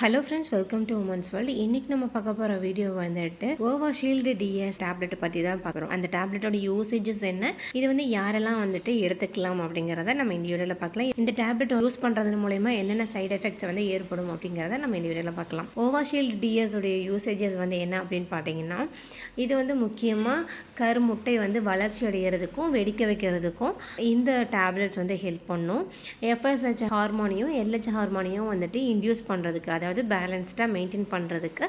Hello friends welcome to women's world இன்னைக்கு நம்ம பார்க்க போகிற வீடியோ வந்துட்டு ஓவா ஷீல்டு டிஎஸ் டேப்லெட் பற்றி தான் பார்க்குறோம் அந்த டேப்லெட்டோட யூசேஜஸ் என்ன? இது வந்து யாரெல்லாம் வந்துட்டு எடுத்துக்கலாம் அப்படிங்கிறத நம்ம இந்த வீடியோவில் பார்க்கலாம். இந்த டேப்லெட் யூஸ் பண்ணுறது மூலயமா என்னென்ன சைட் எஃபெக்ட்ஸ் வந்து ஏற்படும் அப்படிங்கிறத நம்ம இந்த வீடியோவில் பார்க்கலாம். ஓவா ஷீல்டு டிஎஸ் உடைய யூசேஜஸ் வந்து என்ன அப்படின்னு பார்த்தீங்கன்னா இது வந்து முக்கியமாக கருமுட்டை வந்து வளர்ச்சி அடைகிறதுக்கும் வெடிக்க வைக்கிறதுக்கும் இந்த டேப்லெட்ஸ் வந்து ஹெல்ப் பண்ணும். எஃப்எஸ்ஹெச் ஹார்மோனியும் எல்ஹெச் ஹார்மோனியும் வந்துட்டு இன்டியூஸ் பண்ணுறதுக்கு அதாவது பேலன்ஸ்டாக மெயின்டைன் பண்ணுறதுக்கு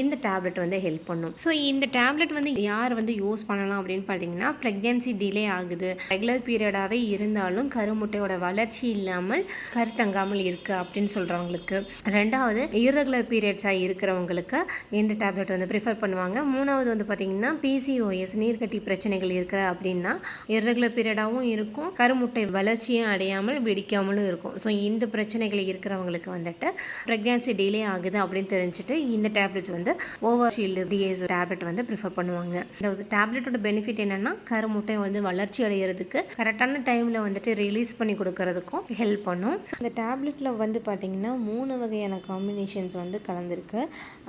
இந்த டேப்லெட் வந்து ஹெல்ப் பண்ணும். ஸோ இந்த டேப்லெட் வந்து யார் வந்து யூஸ் பண்ணலாம் அப்படின்னு பார்த்தீங்கன்னா ப்ரெக்னென்சி டிலே ஆகுது. ரெகுலர் பீரியடாகவே இருந்தாலும் கருமுட்டையோட வளர்ச்சி இல்லாமல் கருத்தங்காமல் இருக்குது அப்படின்னு சொல்கிறவங்களுக்கு ரெண்டாவது இரகுலர் பீரியட்ஸாக இருக்கிறவங்களுக்கு இந்த டேப்லெட் வந்து ப்ரிஃபர் பண்ணுவாங்க. மூணாவது வந்து பார்த்திங்கன்னா பிசிஓஎஸ் நீர்க்கட்டி பிரச்சனைகள் இருக்கிற அப்படின்னா இரகுலர் பீரியடாகவும் இருக்கும். கருமுட்டை வளர்ச்சியும் அடையாமல் வெடிக்காமலும் இருக்கும். ஸோ இந்த பிரச்சனைகள் இருக்கிறவங்களுக்கு வந்துட்டு ப்ரெக்னென்சி டிலே ஆகுது அப்படின்னு தெரிஞ்சுட்டு இந்த டேப்லெட்ஸ் வந்து ஓவர் ஷீல்டு டிஏஸ் டேப்லெட் வந்து ப்ரிஃபர் பண்ணுவாங்க. இந்த டேப்லெட்டோட பெனிஃபிட் என்னென்னா கருமுட்டை வந்து வளர்ச்சி அடைகிறதுக்கு கரெக்டான டைமில் வந்துட்டு ரிலீஸ் பண்ணி கொடுக்கறதுக்கும் ஹெல்ப் பண்ணும். இந்த டேப்லெட்டில் வந்து பார்த்திங்கன்னா மூணு வகையான காம்பினேஷன்ஸ் வந்து கலந்துருக்கு.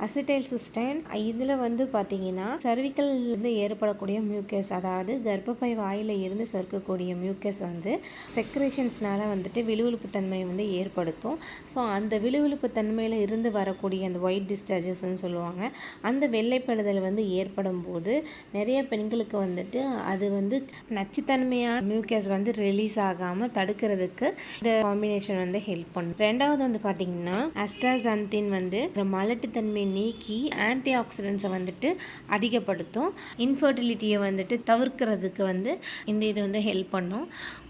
அசிடைல் சிஸ்டைன் இதில் வந்து பார்த்தீங்கன்னா சர்விக்கல்லேருந்து ஏற்படக்கூடிய மியூக்கஸ் அதாவது கர்ப்பப்பை வாயில் இருந்து சறுக்கக்கூடிய மியூக்கஸ் வந்து செக்ரேஷன்ஸ்னால வந்துட்டு விழுவிழுப்பு தன்மையை வந்து ஏற்படுத்தும். ஸோ அந்த விழுவிழுப்பு தன்மையில் இருந்து வரக்கூடிய அந்த ஒயிட் டிஸ்சார்ஜஸ்ன்னு சொல்லுவாங்க. அந்த வெள்ளைப்படுதல் வந்து ஏற்படும் போது நிறைய பெண்களுக்கு வந்துட்டு அது வந்து நச்சுத்தன்மையான மியூக்கஸ் வந்து ரிலீஸ் ஆகாமல் தடுக்கிறதுக்கு இந்த காம்பினேஷன் வந்து ஹெல்ப் பண்ணும். ரெண்டாவது வந்து பார்த்தீங்கன்னா அஸ்ட்ராசந்தின் வந்து மலட்டுத்தன்மை நீக்கி ஆன்டி ஆக்சிடென்ட்ஸை வந்துட்டு அதிகப்படுத்தும். இன்ஃபர்டிலிட்டியை வந்துட்டு தவிர்க்கிறதுக்கு வந்து இந்த இது வந்து ஹெல்ப் பண்ணும்.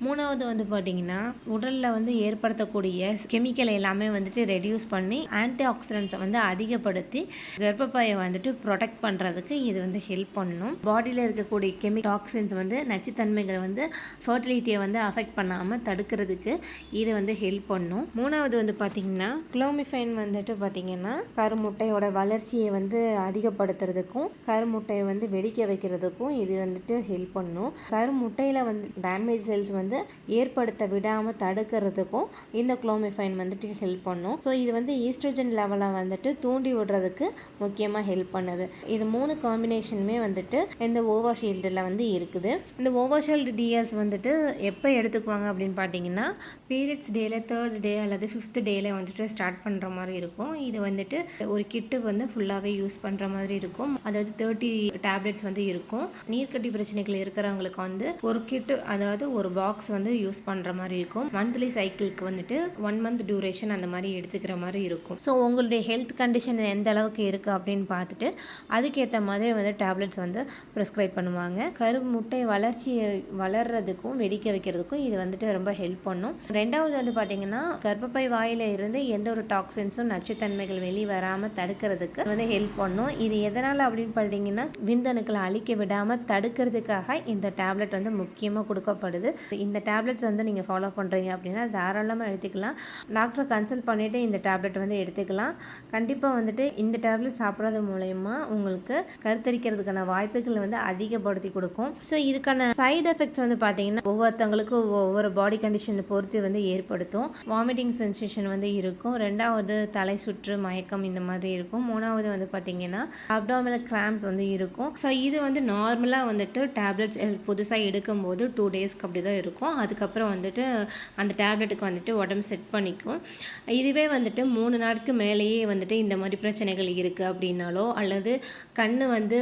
மூணாவது வந்து பார்த்தீங்கன்னா உடலில் வந்து ஏற்படுத்தக்கூடிய கெமிக்கல் எல்லாமே வந்துட்டு ரெடியூஸ் பண்ணி ஆன்டி ஆக்சிடென்ட்ஸை வந்து அதிகப்படுத்தி கர்ப்பப்பையை வந்துட்டு ப்ரொடெக்ட் பண்ணுறதுக்கு இது வந்து ஹெல்ப் பண்ணும். பாடியில் இருக்கக்கூடிய கெமி டாக்ஸின்ஸ் வந்து நச்சுத்தன்மைகளை வந்து ஃபர்டிலிட்டியை வந்து அஃபெக்ட் பண்ணாமல் தடுக்கிறதுக்கு இது வந்து ஹெல்ப் பண்ணும். மூணாவது வந்து பார்த்திங்கன்னா குளோமிஃபைன் வந்துட்டு பார்த்திங்கன்னா கருமுட்டையோட வளர்ச்சியை வந்து அதிகப்படுத்துறதுக்கும் கருமுட்டையை வந்து வெடிக்க வைக்கிறதுக்கும் இது வந்துட்டு ஹெல்ப் பண்ணும். கருமுட்டையில் வந்து டேமேஜ் செல்ஸ் வந்து ஏற்படுத்த விடாமல் தடுக்கிறதுக்கும் இந்த குளோமிஃபைன் வந்துட்டு ஹெல்ப் பண்ணும். ஸோ இது வந்து ஈஸ்ட்ரோஜன் லெவலை வந்துட்டு தூண்டி விடுறதுக்கு முக்கியமாக ஹெல்ப் பண்ணுது. இது மூணு காம்பினேஷனுமே வந்துட்டு இந்த ஓவா ஷீல்டில் வந்து இருக்குது. இந்த ஓவா ஷீல்டு டிஎஸ் வந்துட்டு எப்போ எடுத்துக்குவாங்க அப்படின்னு பார்த்தீங்கன்னா பீரியட்ஸ் டேல தேர்ட் டே அல்லது ஃபிஃப்த் டேல வந்துட்டு ஸ்டார்ட் பண்ணுற மாதிரி இருக்கும். இது வந்துட்டு ஒரு கிட்டு வந்து ஃபுல்லாகவே யூஸ் பண்ணுற மாதிரி இருக்கும். அதாவது தேர்ட்டி டேப்லெட்ஸ் வந்து இருக்கும். நீர்க்கட்டி பிரச்சனைகள் இருக்கிறவங்களுக்கு வந்து ஒரு கிட்டு அதாவது ஒரு பாக்ஸ் வந்து யூஸ் பண்ணுற மாதிரி இருக்கும். மந்த்லி சைக்கிளுக்கு வந்துட்டு ஒன் மந்த் டியூரேஷன் அந்த மாதிரி எடுத்துக்கிற மாதிரி இருக்கும். ஸோ உங்களுடைய ஹெல்த் கண்டிஷன் எந்த அளவுக்கு இருக்குது அப்படின்னு பார்த்துட்டு அதுக்கேற்ற மாதிரி வந்து டேப்லெட்ஸ் வந்து ப்ரிஸ்கிரைப் பண்ணுவாங்க. கரு முட்டை வளர்ச்சியை வளர்கிறதுக்கும் வெடிக்க வைக்கிறதுக்கும் இது வந்துட்டு ரொம்ப ஹெல்ப் பண்ணும். ரெண்டாவது வந்து பார்த்தீங்கன்னா கர்ப்பப்பை வாயில் இருந்து எந்த ஒரு டாக்ஸின்ஸும் நச்சுத்தன்மைகள் வெளியே வராமல் தடுக்கிறதுக்கு வந்து ஹெல்ப் பண்ணும். இது எதனால் அப்படின்னு பார்த்தீங்கன்னா விந்தணுக்களை அழிக்க விடாமல் தடுக்கிறதுக்காக இந்த டேப்லெட் வந்து முக்கியமாக கொடுக்கப்படுது. இந்த டேப்லெட்ஸ் வந்து நீங்கள் ஃபாலோ பண்ணுறீங்க அப்படின்னா தாராளமாக எடுத்துக்கலாம். டாக்டரை கன்சல்ட் பண்ணிவிட்டு இந்த டேப்லெட் வந்து எடுத்து எடுத்துக்கலாம். கண்டிப்பாக வந்துட்டு இந்த டேப்லெட் சாப்பிட்றது மூலயமா உங்களுக்கு கருத்தரிக்கிறதுக்கான வாய்ப்புகள் வந்து அதிகப்படுத்தி கொடுக்கும். ஸோ இதுக்கான சைடு எஃபெக்ட்ஸ் வந்து பார்த்தீங்கன்னா ஒவ்வொருத்தவங்களுக்கும் ஒவ்வொரு பாடி கண்டிஷனை பொறுத்து வந்து ஏற்படுத்தும். வாமிட்டிங் சென்சேஷன் வந்து இருக்கும். ரெண்டாவது தலை சுற்று மயக்கம் இந்த மாதிரி இருக்கும். மூணாவது வந்து பார்த்தீங்கன்னா அப்டாமில் கிராம்ஸ் வந்து இருக்கும். ஸோ இது வந்து நார்மலாக வந்துட்டு டேப்லெட்ஸ் புதுசாக எடுக்கும்போது டூ டேஸ்க்கு அப்படி தான் இருக்கும். அதுக்கப்புறம் வந்துட்டு அந்த டேப்லெட்டுக்கு வந்துட்டு உடம்பு செட் பண்ணிக்கும். இதுவே வந்துட்டு மூணு நாளைக்கு மேலேயே வந்துட்டு இந்த மாதிரி பிரச்சனைகள் இருக்குது அப்படின்னாலோ அல்லது கண் வந்து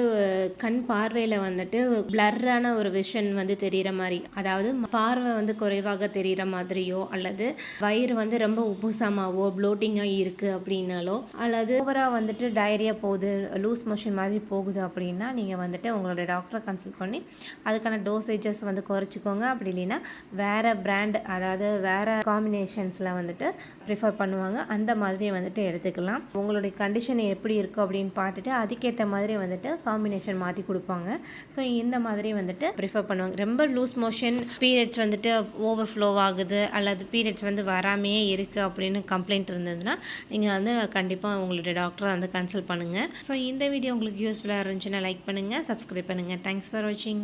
கண் பார்வையில் வந்துட்டு பிளர்ரான ஒரு விஷன் வந்து தெரிகிற மாதிரி அதாவது பார்வை வந்து குறைவாக தெரிகிற மாதிரியோ அல்லது வயிறு வந்து ரொம்ப உப்புசமாவோ ப்ளோட்டிங்காக இருக்குது அப்படின்னாலோ அல்லது ஓவராக வந்துட்டு டயரியா போகுது லூஸ் மோஷன் மாதிரி போகுது அப்படின்னா நீங்கள் வந்துட்டு உங்களுடைய டாக்டரை கன்சல்ட் பண்ணி அதுக்கான டோசேஜஸ் வந்து குறைச்சிக்கோங்க. அப்படி இல்லைன்னா வேறு பிராண்ட் அதாவது வேறு காம்பினேஷன்ஸில் வந்துட்டு ப்ரிஃபர் பண்ணுவாங்க. அந்த மாதிரி வந்து வந்துட்டு எடுத்துக்கலாம். உங்களுடைய கண்டிஷன் எப்படி இருக்குது அப்படின்னு பார்த்துட்டு அதுக்கேற்ற மாதிரி வந்துட்டு காம்பினேஷன் மாற்றி கொடுப்பாங்க. ஸோ இந்த மாதிரி வந்துட்டு ப்ரிஃபர் பண்ணுவாங்க. ரொம்ப லூஸ் மோஷன் பீரியட்ஸ் வந்துட்டு ஓவர் ஃப்ளோ ஆகுது அல்லது பீரியட்ஸ் வந்து வராமையே இருக்குது அப்படின்னு கம்ப்ளைண்ட் இருந்ததுன்னா நீங்கள் வந்து கண்டிப்பாக உங்களுடைய டாக்டரை வந்து கன்சல்ட் பண்ணுங்கள் ஸோ இந்த வீடியோ உங்களுக்கு யூஸ்ஃபுல்லாக இருந்துச்சுன்னா லைக் பண்ணுங்கள் சப்ஸ்கிரைப் பண்ணுங்கள் தேங்க்ஸ் ஃபார் வாட்சிங்